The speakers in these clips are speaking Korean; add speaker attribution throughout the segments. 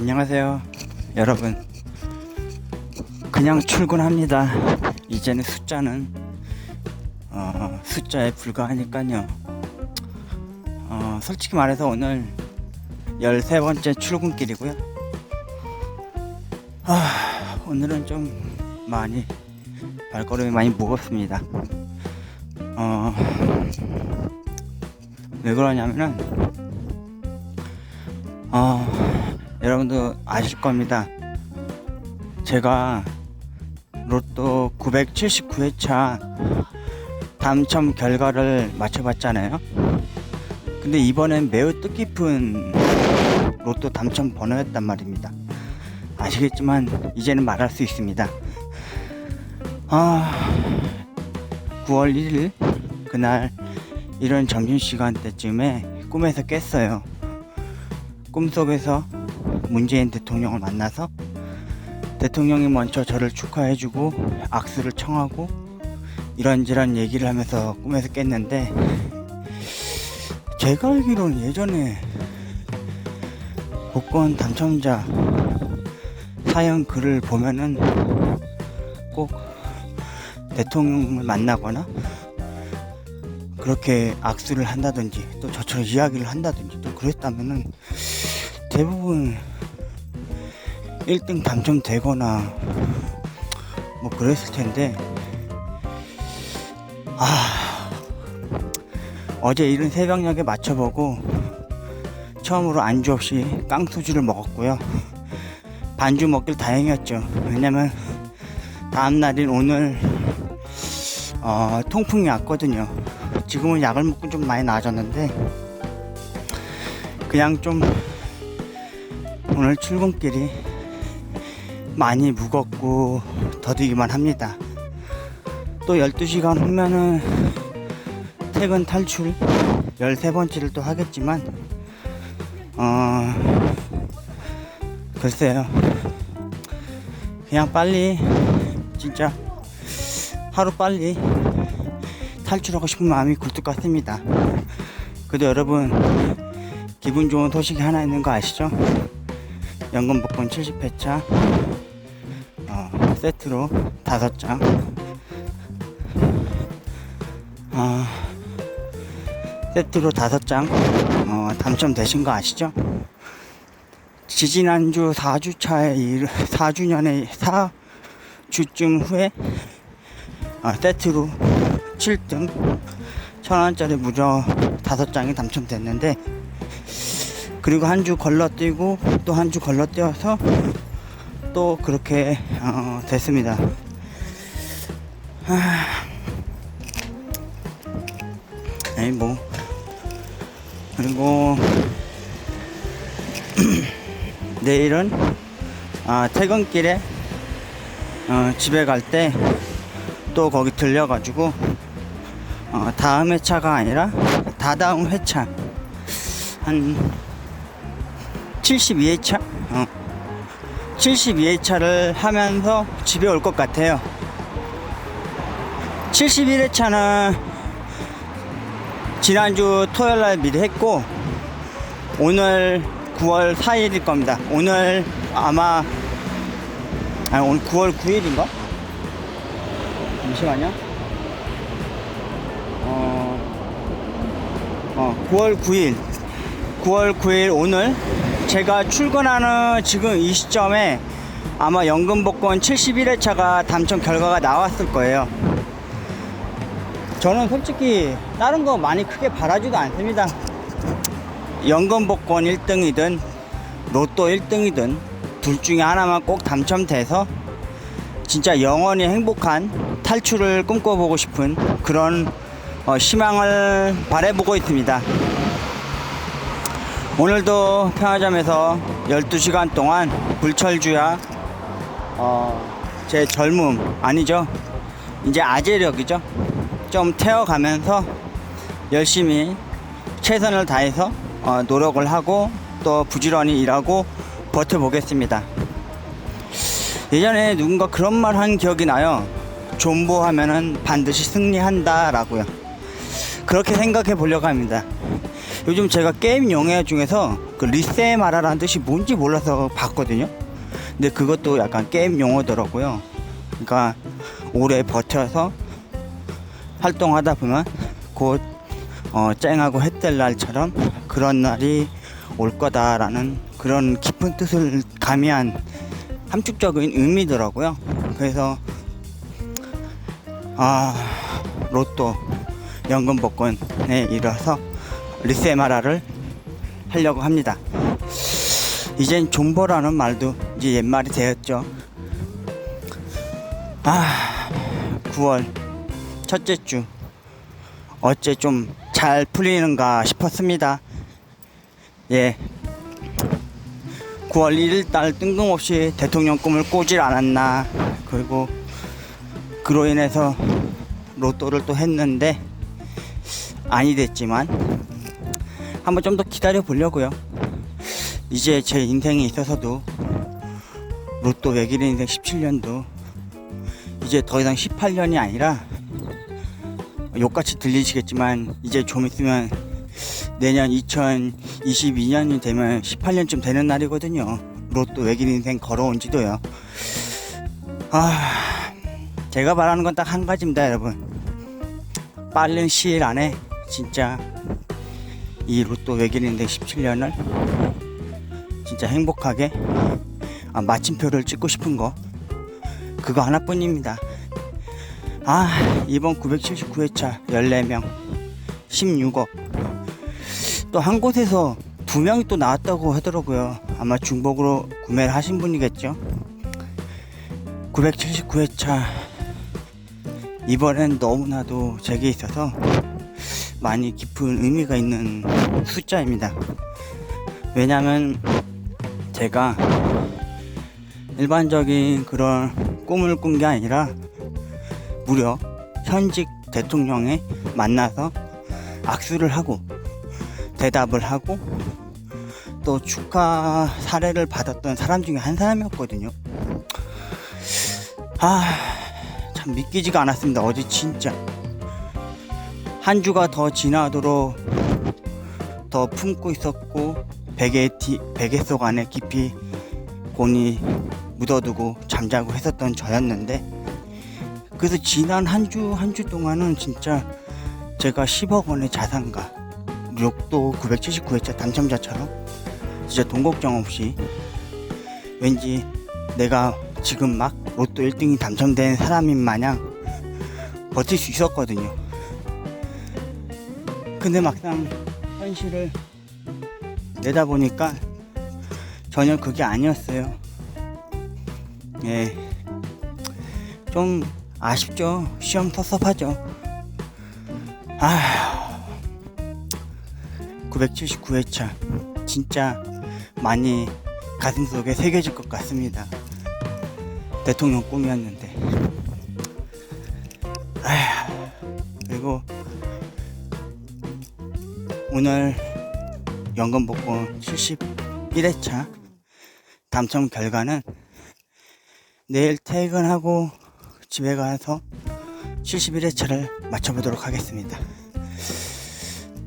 Speaker 1: 안녕하세요 여러분. 그냥 출근합니다. 이제는 숫자는 어, 숫자에 불과하니까요. 어, 솔직히 말해서 오늘 13번째 출근길이고요. 아, 오늘은 좀 많이 발걸음이 많이 무겁습니다. 어, 왜 그러냐면은 어, 여러분도 아실 겁니다. 제가 로또 979회차 당첨 결과를 맞춰봤잖아요. 근데 이번엔 매우 뜻깊은 로또 당첨 번호였단 말입니다. 아시겠지만 이제는 말할 수 있습니다. 아, 9월 1일 그날 이런 점심시간 때쯤에 꿈에서 깼어요. 꿈속에서 문재인 대통령을 만나서 대통령이 먼저 저를 축하해주고 악수를 청하고 이런저런 얘기를 하면서 꿈에서 깼는데 제가 알기로는 예전에 복권 당첨자 사연 글을 보면은 꼭 대통령을 만나거나 그렇게 악수를 한다든지 또 저처럼 이야기를 한다든지 또 그랬다면은 대부분 1등 당첨 되거나 뭐 그랬을 텐데 아 어제 이른 새벽녘에 맞춰보고 처음으로 안주 없이 깡소주를 먹었고요. 반주 먹길 다행이었죠. 왜냐면 다음날인 오늘 어, 통풍이 왔거든요. 지금은 약을 먹고 좀 많이 나아졌는데 그냥 좀 오늘 출근길이 많이 무겁고 더디기만 합니다. 또 12시간 후면은 퇴근 탈출 13번째를 또 하겠지만 어 글쎄요 그냥 빨리 진짜 하루 빨리 탈출하고 싶은 마음이 굴뚝 같습니다. 그래도 여러분 기분 좋은 소식이 하나 있는 거 아시죠? 연금 복권 70회차 어, 세트로 5장 어, 세트로 5장 어, 당첨되신 거 아시죠? 지지난주 4주차에 4주년의 4주쯤 후에 어, 세트로 7등 천원짜리 무려 5장이 당첨됐는데 그리고 한 주 걸러 뛰고 또 한 주 걸러 뛰어서 또 그렇게 어, 됐습니다. 하... 에이 뭐 그리고 내일은 아, 퇴근길에 어, 집에 갈 때 또 거기 들려가지고 어, 다음 회차가 아니라 다다음 회차 한 72회차? 어. 72회차를 하면서 집에 올 것 같아요. 71회차는 지난주 토요일 날 미리 했고, 오늘 9월 4일일 겁니다. 오늘 아마, 아니, 오늘 9월 9일인가? 잠시만요. 어, 어, 9월 9일. 9월 9일 오늘 제가 출근하는 지금 이 시점에 아마 연금 복권 71회차가 당첨 결과가 나왔을 거예요. 저는 솔직히 다른 거 많이 크게 바라지도 않습니다. 연금 복권 1등이든 로또 1등이든 둘 중에 하나만 꼭 당첨돼서 진짜 영원히 행복한 탈출을 꿈꿔보고 싶은 그런 어, 희망을 바래보고 있습니다. 오늘도 평화점에서 12시간 동안 불철주야 어, 제 젊음 아니죠? 이제 아재력이죠? 좀 태워가면서 열심히 최선을 다해서 어, 노력을 하고 또 부지런히 일하고 버텨보겠습니다. 예전에 누군가 그런 말 한 기억이 나요. 존버하면은 반드시 승리한다 라고요. 그렇게 생각해 보려고 합니다 요즘 제가 게임 용어 중에서 그 리세마라라는 뜻이 뭔지 몰라서 봤거든요. 근데 그것도 약간 게임 용어더라고요. 그러니까 오래 버텨서 활동하다 보면 곧 어, 쨍하고 햇될 날처럼 그런 날이 올 거다라는 그런 깊은 뜻을 가미한 함축적인 의미더라고요. 그래서 아 로또 연금 복권에 이뤄서 리세마라를 하려고 합니다. 이젠 존버라는 말도 이제 옛말이 되었죠. 아 9월 첫째 주 어째 좀 잘 풀리는가 싶었습니다. 예. 9월 1일 날 뜬금없이 대통령 꿈을 꾸질 않았나. 그리고 그로 인해서 로또를 또 했는데 아니 됐지만 한번 좀 더 기다려 보려고요. 이제 제 인생에 있어서도 로또 외길 인생 17년도 이제 더 이상 18년이 아니라 욕같이 들리시겠지만 이제 좀 있으면 내년 2022년이 되면 18년쯤 되는 날이거든요. 로또 외길 인생 걸어온 지도요. 아, 제가 바라는 건 딱 한 가지입니다, 여러분. 빠른 시일 안에 진짜 이 로또 외길 인생 17년을 진짜 행복하게 아, 마침표를 찍고 싶은 거 그거 하나뿐입니다. 아 이번 979회차 14명 16억. 또 한 곳에서 두 명이 또 나왔다고 하더라고요. 아마 중복으로 구매를 하신 분이겠죠? 979회차. 이번엔 너무나도 제게 있어서 많이 깊은 의미가 있는 숫자입니다 왜냐면 제가 일반적인 그런 꿈을 꾼 게 아니라 무려 현직 대통령에 만나서 악수를 하고 대답을 하고 또 축하 사례를 받았던 사람 중에 한 사람이었거든요. 아, 참 믿기지가 않았습니다. 어제 진짜. 한 주가 더 지나도록 더 품고 있었고 베개 뒤, 베개 속 안에 깊이 곤히 묻어두고 잠자고 했었던 저였는데 그래서 지난 한 주 한 주 동안은 진짜 제가 10억 원의 자산가 로또 979회차 당첨자처럼 진짜 돈 걱정 없이 왠지 내가 지금 막 로또 1등이 당첨된 사람인 마냥 버틸 수 있었거든요. 근데 막상 현실을 내다보니까 전혀 그게 아니었어요. 예. 좀 아쉽죠. 시험 섭섭하죠. 아휴. 979회차. 진짜 많이 가슴 속에 새겨질 것 같습니다. 대통령 꿈이었는데. 오늘 연금 복권 71회차 당첨 결과는 내일 퇴근하고 집에 가서 71회차를 맞춰보도록 하겠습니다.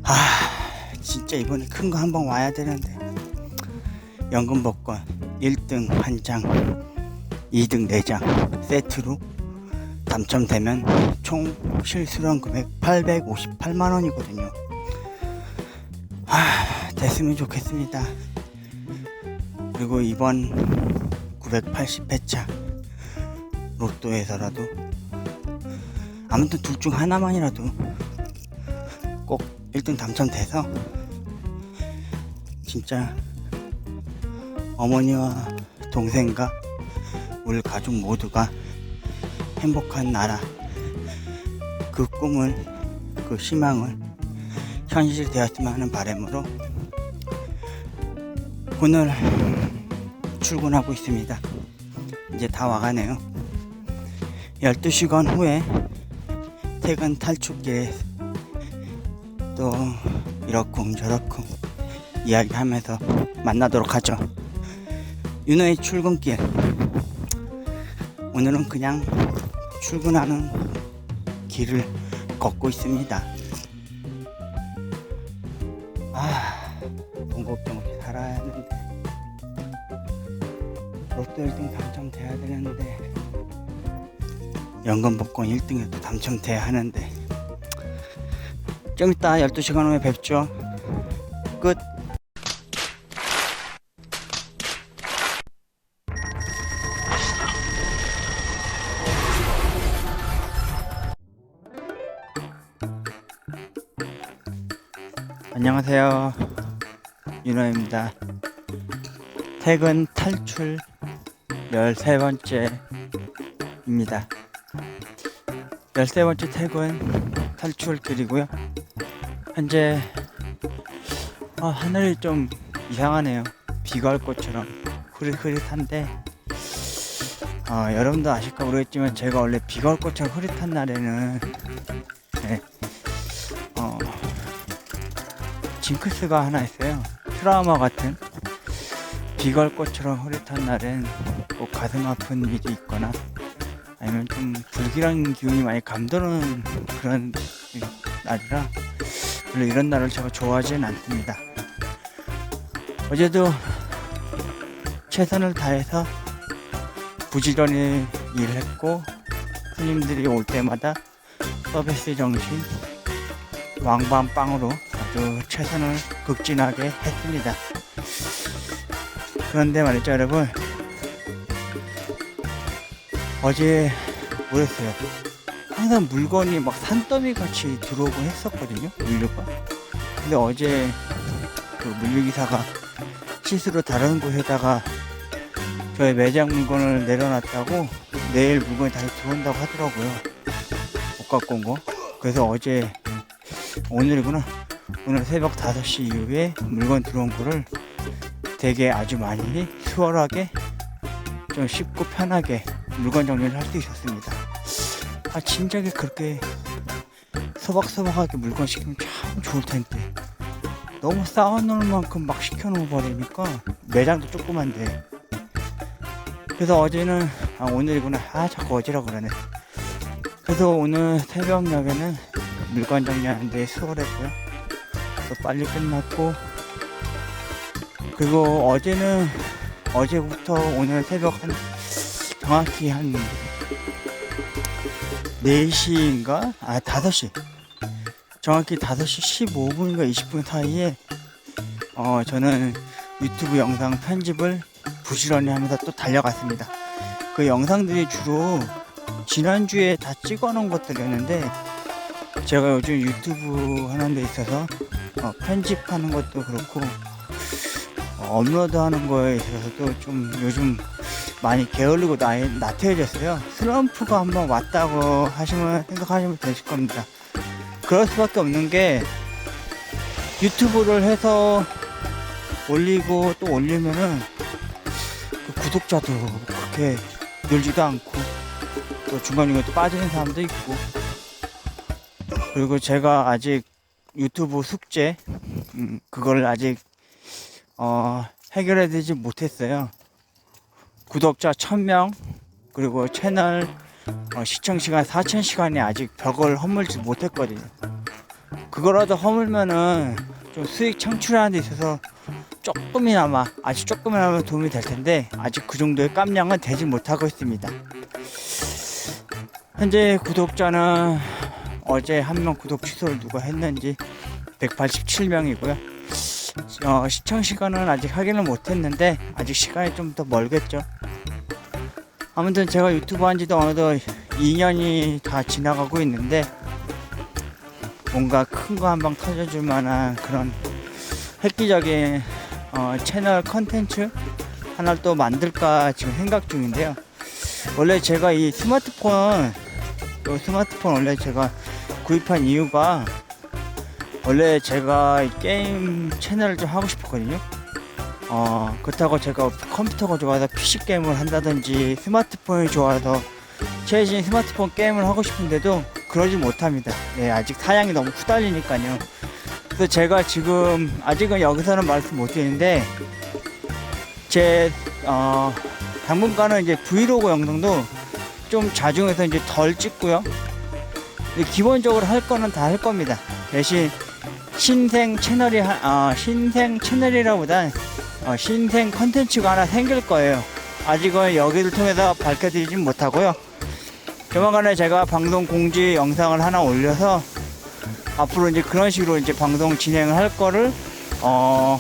Speaker 1: 아, 진짜 이번에 큰 거 한번 와야 되는데. 연금 복권 1등 한 장, 2등 4장 세트로 당첨되면 총 실수령 금액 858만 원이거든요. 아, 됐으면 좋겠습니다. 그리고 이번 980회차 로또에서라도 아무튼 둘 중 하나만이라도 꼭 1등 당첨돼서 진짜 어머니와 동생과 우리 가족 모두가 행복한 나라 그 꿈을 그 희망을 현실 되었으면 하는 바람으로 오늘 출근하고 있습니다. 이제 다 와가네요. 12시간 후에 퇴근 탈출길에 또 이러쿵 저러쿵 이야기하면서 만나도록 하죠. 윤호의 출근길. 오늘은 그냥 출근하는 길을 걷고 있습니다. 연금 복권 1등에도 당첨돼야 하는데. 좀 이따 12시간 후에 뵙죠. 끝. 안녕하세요. 윤호입니다. 퇴근 탈출 13번째입니다 13번째 퇴근 탈출길이고요. 현재 아, 하늘이 좀 이상하네요. 비가 올 것처럼 흐릿흐릿한데 아, 여러분도 아실까 모르겠지만 제가 원래 비가 올 것처럼 흐릿한 날에는 네, 어, 징크스가 하나 있어요. 트라우마 같은. 비가 올 것처럼 흐릿한 날엔 꼭 가슴 아픈 일이 있거나 아니면 좀 불길한 기운이 많이 감도는 그런 날이라 별로 이런 날을 제가 좋아하지는 않습니다. 어제도 최선을 다해서 부지런히 일했고 손님들이 올 때마다 서비스 정신 왕밤빵으로 아주 최선을 극진하게 했습니다. 그런데 말이죠 여러분 어제 뭐였어요? 항상 물건이 막 산더미 같이 들어오곤 했었거든요 물류가. 근데 어제 그 물류기사가 실수로 다른 곳에다가 저희 매장 물건을 내려놨다고 내일 물건이 다시 들어온다고 하더라고요. 못 갖고 온 거. 그래서 어제 오늘이구나. 오늘 새벽 5시 이후에 물건 들어온 거를 되게 아주 많이 수월하게 좀 쉽고 편하게 물건 정리를 할 수 있었습니다. 아 진작에 그렇게 소박소박하게 물건 시키면 참 좋을 텐데. 너무 쌓아놓을 만큼 막 시켜놓어 버리니까 매장도 조그만데. 그래서 어제는 아 오늘이구나. 아 자꾸 어제라고 그러네. 그래서 오늘 새벽녘에는 물건 정리하는 데 수월했고요. 또 빨리 끝났고. 그리고 어제는 어제부터 오늘 새벽 한 정확히 한 4시인가? 아 5시 정확히 5시 15분인가 20분 사이에 어 저는 유튜브 영상 편집을 부지런히 하면서 또 달려갔습니다 그 영상들이 주로 지난주에 다 찍어 놓은 것들이었는데 제가 요즘 유튜브 하는 데 있어서 어, 편집하는 것도 그렇고 어, 업로드 하는 거에 있어서도 좀 요즘 많이 게을르고 나, 나태해졌어요. 슬럼프가 한번 왔다고 하시면 생각하시면 되실 겁니다. 그럴 수밖에 없는 게 유튜브를 해서 올리고 또 올리면은 그 구독자도 그렇게 늘지도 않고 또 중간중간에 또 빠지는 사람도 있고 그리고 제가 아직 유튜브 숙제 음, 그걸 아직 어, 해결해 드지 못했어요. 구독자 1000명 그리고 채널 어, 시청 시간 4000시간이 아직 벽을 허물지 못했거든요. 그거라도 허물면은 좀 수익 창출하는 데 있어서 조금이나마 아직 조금이나마 도움이 될 텐데 아직 그 정도의 깜냥은 되지 못하고 있습니다. 현재 구독자는 어제 한 명 구독 취소를 누가 했는지 187명이고요. 어, 시청 시간은 아직 확인을 못했는데 아직 시간이 좀 더 멀겠죠. 아무튼 제가 유튜브 한 지도 어느덧 2년이 다 지나가고 있는데 뭔가 큰 거 한 방 터져줄 만한 그런 획기적인 어, 채널 컨텐츠 하나를 또 만들까 지금 생각 중인데요. 원래 제가 이 스마트폰 또 스마트폰 원래 제가 구입한 이유가 원래 제가 이 게임 채널을 좀 하고 싶었거든요. 어, 그렇다고 제가 컴퓨터가 좋아서 PC 게임을 한다든지 스마트폰이 좋아서 최신 스마트폰 게임을 하고 싶은데도 그러지 못합니다. 네, 아직 사양이 너무 후달리니까요. 그래서 제가 지금 아직은 여기서는 말씀 못 드리는데 제 어, 당분간은 이제 브이로그 영상도 좀 자중해서 이제 덜 찍고요. 기본적으로 할 거는 다 할 겁니다. 대신 신생 채널이 하- 어, 신생 채널이라보단 어, 신생 컨텐츠가 하나 생길 거예요. 아직은 여기를 통해서 밝혀드리진 못하고요. 조만간에 제가 방송 공지 영상을 하나 올려서 앞으로 이제 그런 식으로 이제 방송 진행을 할 거를 어,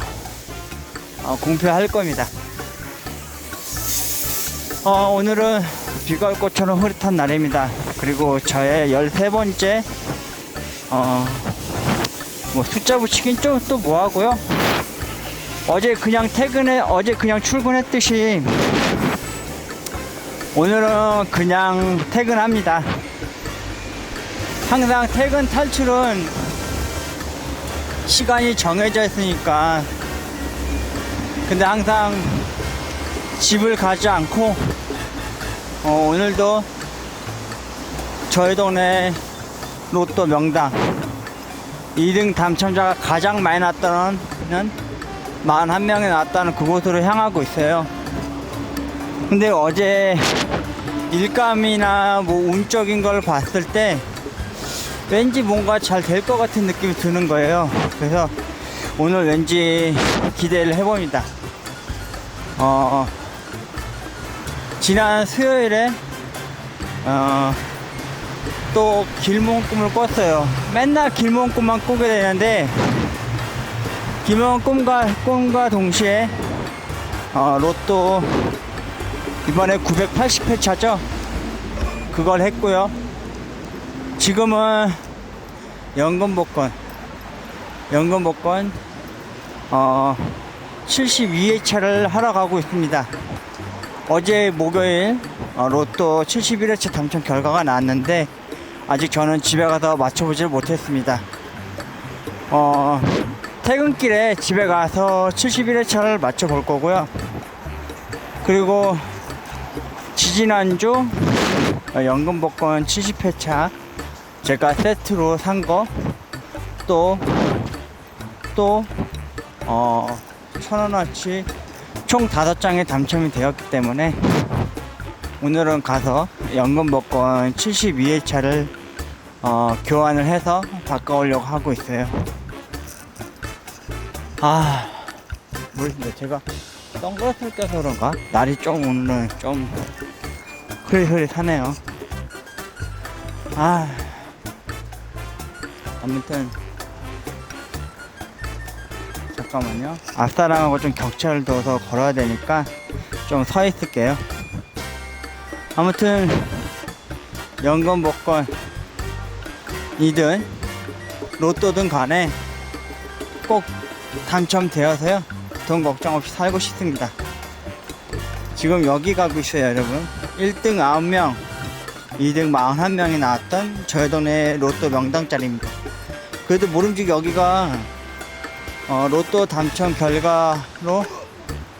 Speaker 1: 어, 공표할 겁니다. 어, 오늘은 비가 올 것처럼 흐릿한 날입니다. 그리고 저의 13번째, 어, 뭐 숫자 붙이긴 좀 또 뭐하고요. 어제 그냥 퇴근해, 어제 그냥 출근했듯이 오늘은 그냥 퇴근합니다. 항상 퇴근 탈출은 시간이 정해져 있으니까 근데 항상 집을 가지 않고 어, 오늘도 저희 동네 로또 명당 2등 당첨자가 가장 많이 났다는 41명이 나왔다는 그곳으로 향하고 있어요. 근데 어제 일감이나 뭐 운적인 걸 봤을 때 왠지 뭔가 잘 될 것 같은 느낌이 드는 거예요. 그래서 오늘 왠지 기대를 해봅니다. 어, 지난 수요일에 어, 또 길몽 꿈을 꿨어요. 맨날 길몽 꿈만 꾸게 되는데 길몽 꿈과 꿈과 동시에 어, 로또 이번에 980회 차죠. 그걸 했고요. 지금은 연금 복권, 연금 복권 어, 72회 차를 하러 가고 있습니다. 어제 목요일 어, 로또 71회차 당첨 결과가 나왔는데 아직 저는 집에 가서 맞춰보질 못했습니다. 어, 퇴근길에 집에 가서 71회차를 맞춰볼 거고요. 그리고 지지난주 어, 연금 복권 70회차 제가 세트로 산 거 또 또 어, 천원어치 총 다섯 장에 당첨이 되었기 때문에 오늘은 가서 연금 복권 72회차를 어, 교환을 해서 바꿔오려고 하고 있어요. 아, 모르겠는데 제가 선글라스를 껴서 그런가? 날이 좀 오늘은 좀 흐릿흐릿하네요. 아, 아무튼 잠깐만요. 앞사람하고 좀 격차를 둬서 걸어야 되니까 좀 서 있을게요. 아무튼 연금 복권 이든 로또든 간에 꼭 당첨되어서요. 돈 걱정 없이 살고 싶습니다. 지금 여기 가고 있어요, 여러분. 1등 9명, 2등 41명이 나왔던 저희 동네 로또 명당짜리입니다. 그래도 모름지기 여기가 어, 로또 당첨 결과로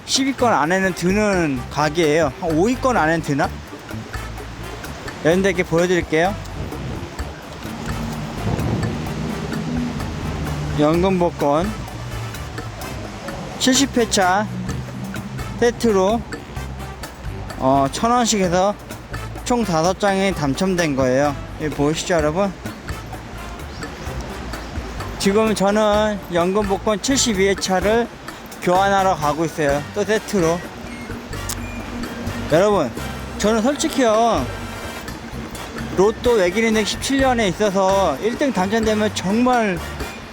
Speaker 1: 10위권 안에는 드는 가게예요. 한 5위권 안에는 드나? 여러분들께 보여드릴게요. 연금 복권 70회차 세트로 어, 천 원씩 해서 총 다섯 장이 당첨된 거예요. 여기 보이시죠, 여러분? 지금 저는 연금 복권 72회차를 교환하러 가고 있어요. 또 세트로. 여러분, 저는 솔직히요. 로또 외길 인덱 17년에 있어서 1등 당첨되면 정말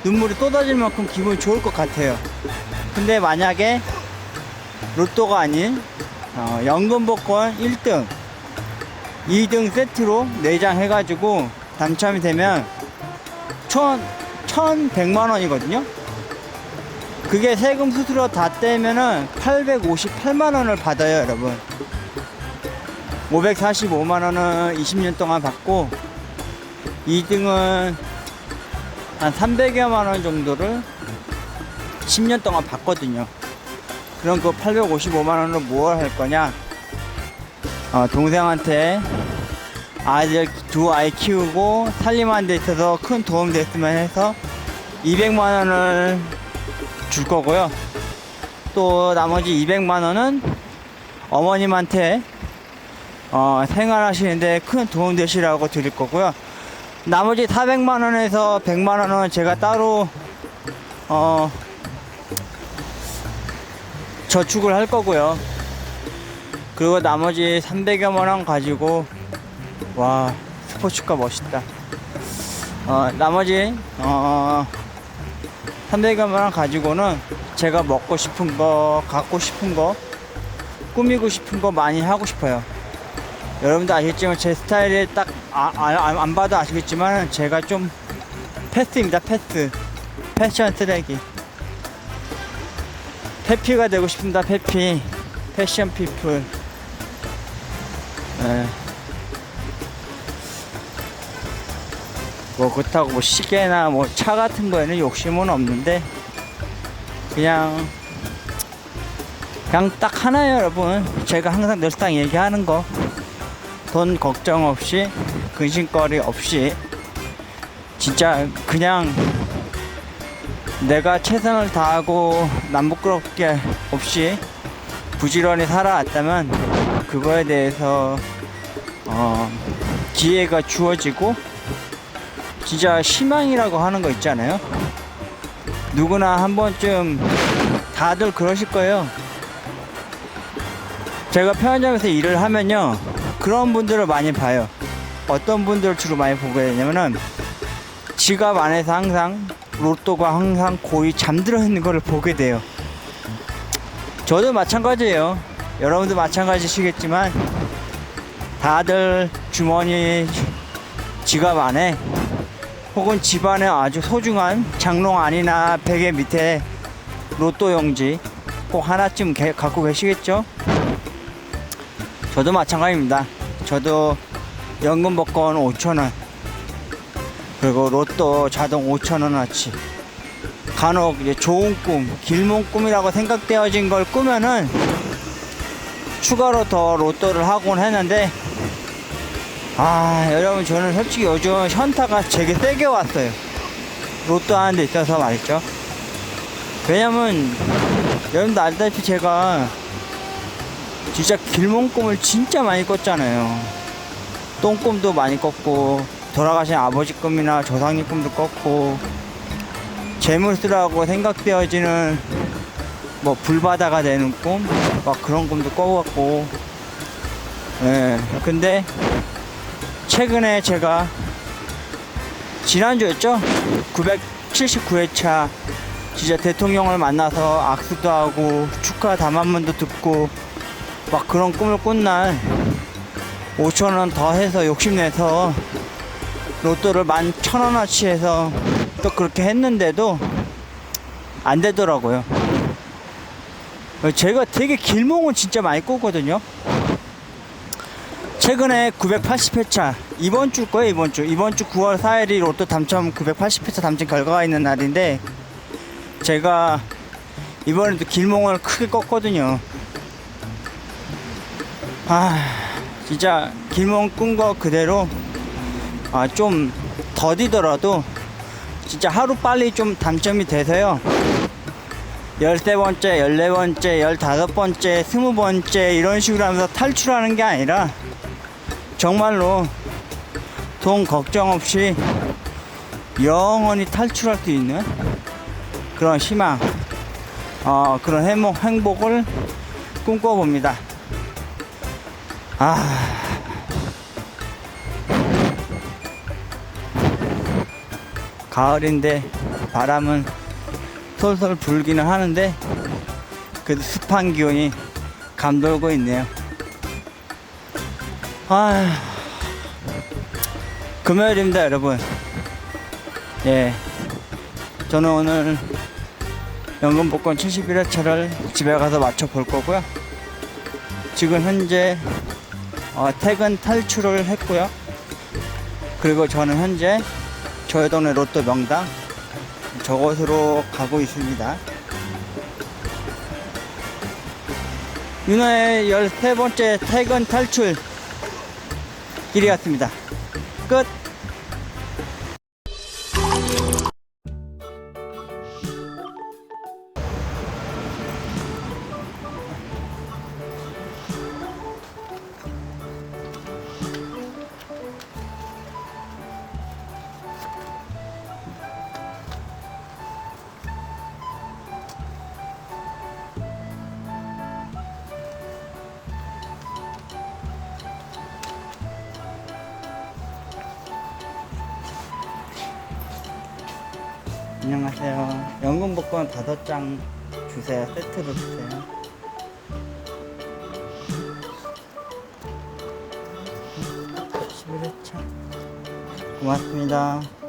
Speaker 1: 눈물이 쏟아질 만큼 기분이 좋을 것 같아요. 근데 만약에 로또가 아닌 어, 연금 복권 1등, 2등 세트로 4장 해가지고 당첨이 되면 천, 1100만 원이거든요. 그게 세금 수수료 다 떼면은 858만 원을 받아요, 여러분. 545만 원은 20년 동안 받고 2등은 한 300여만 원 정도를 10년 동안 받거든요. 그럼 그 855만 원을 무엇 할 거냐? 어, 동생한테 아이들 두 아이 키우고 살림하는 데 있어서 큰 도움 됐으면 해서 200만 원을 줄 거고요. 또 나머지 200만 원은 어머님한테 어, 생활하시는데 큰 도움 되시라고 드릴 거고요. 나머지 400만 원에서 100만 원은 제가 따로 어, 저축을 할 거고요. 그리고 나머지 300여만 원 가지고 와 스포츠카 멋있다. 어, 나머지 어, 300여만 원 가지고는 제가 먹고 싶은 거, 갖고 싶은 거, 꾸미고 싶은 거 많이 하고 싶어요. 여러분도 아시겠지만 제 스타일이 딱 아, 아, 안 봐도 아시겠지만 제가 좀 패스입니다 패스. 패션 쓰레기. 페피가 되고 싶습니다 페피. 패션 피플. 예. 뭐 그렇다고 뭐 시계나 뭐 차 같은 거에는 욕심은 없는데 그냥 그냥 딱 하나요 여러분. 제가 항상 늘상 얘기하는 거 돈 걱정 없이 근심거리 없이 진짜 그냥 내가 최선을 다하고 남 부끄럽게 없이 부지런히 살아왔다면 그거에 대해서 어, 기회가 주어지고 진짜 희망이라고 하는 거 있잖아요. 누구나 한 번쯤 다들 그러실 거예요. 제가 편의점에서 일을 하면요. 그런 분들을 많이 봐요. 어떤 분들을 주로 많이 보게 되냐면은 지갑 안에서 항상 로또가 항상 거의 잠들어 있는 걸 보게 돼요. 저도 마찬가지예요. 여러분도 마찬가지시겠지만 다들 주머니 지갑 안에 혹은 집안에 아주 소중한 장롱 안이나 베개 밑에 로또 용지 꼭 하나쯤 개- 갖고 계시겠죠? 저도 마찬가지입니다. 저도 연금 복권 5천원 그리고 로또 자동 5천원어치 간혹 이제 좋은 꿈, 길몽 꿈이라고 생각되어진 걸 꾸면은 추가로 더 로또를 하곤 했는데 아 여러분 저는 솔직히 요즘 현타가 되게 세게 왔어요 로또 하는 데 있어서 말이죠 왜냐면 여러분도 알다시피 제가 진짜 길몽꿈을 진짜 많이 꿨잖아요. 똥꿈도 많이 꿨고 돌아가신 아버지 꿈이나 조상님 꿈도 꿨고 재물 쓰라고 생각되어지는 뭐 불바다가 되는 꿈? 막 그런 꿈도 꿔왔고. 예 근데 최근에 제가 지난주였죠? 979회차 진짜 대통령을 만나서 악수도 하고 축하 담화문도 듣고 막 그런 꿈을 꾼 날 5천원 더 해서 욕심내서 로또를 만 천원어치 해서 또 그렇게 했는데도 안 되더라고요. 제가 되게 길몽은 진짜 많이 꿨거든요. 최근에 980회차 이번 주 거예요 이번 주 이번 주 9월 4일이 로또 당첨 980회차 당첨 결과가 있는 날인데 제가 이번에도 길몽을 크게 껐거든요. 아 진짜 길몽 꾼 거 그대로 아, 좀 더디더라도 진짜 하루 빨리 좀 당첨이 돼서요. 13번째, 14번째, 15번째, 20번째 이런 식으로 하면서 탈출하는 게 아니라 정말로 돈 걱정 없이 영원히 탈출할 수 있는 그런 희망, 어, 그런 행복, 행복을 꿈꿔봅니다. 아. 가을인데 바람은 솔솔 불기는 하는데 그래도 습한 기온이 감돌고 있네요. 아 금요일입니다, 여러분. 예, 저는 오늘 연금 복권 71회차를 집에 가서 맞춰 볼 거고요. 지금 현재 어, 퇴근 탈출을 했고요. 그리고 저는 현재 저희 동네 로또 명당 저곳으로 가고 있습니다. 윤호의 13번째 퇴근 탈출 길이 같습니다. 끝! 안녕하세요. 연금 복권 다섯 장 주세요. 세트로 주세요. 고맙습니다.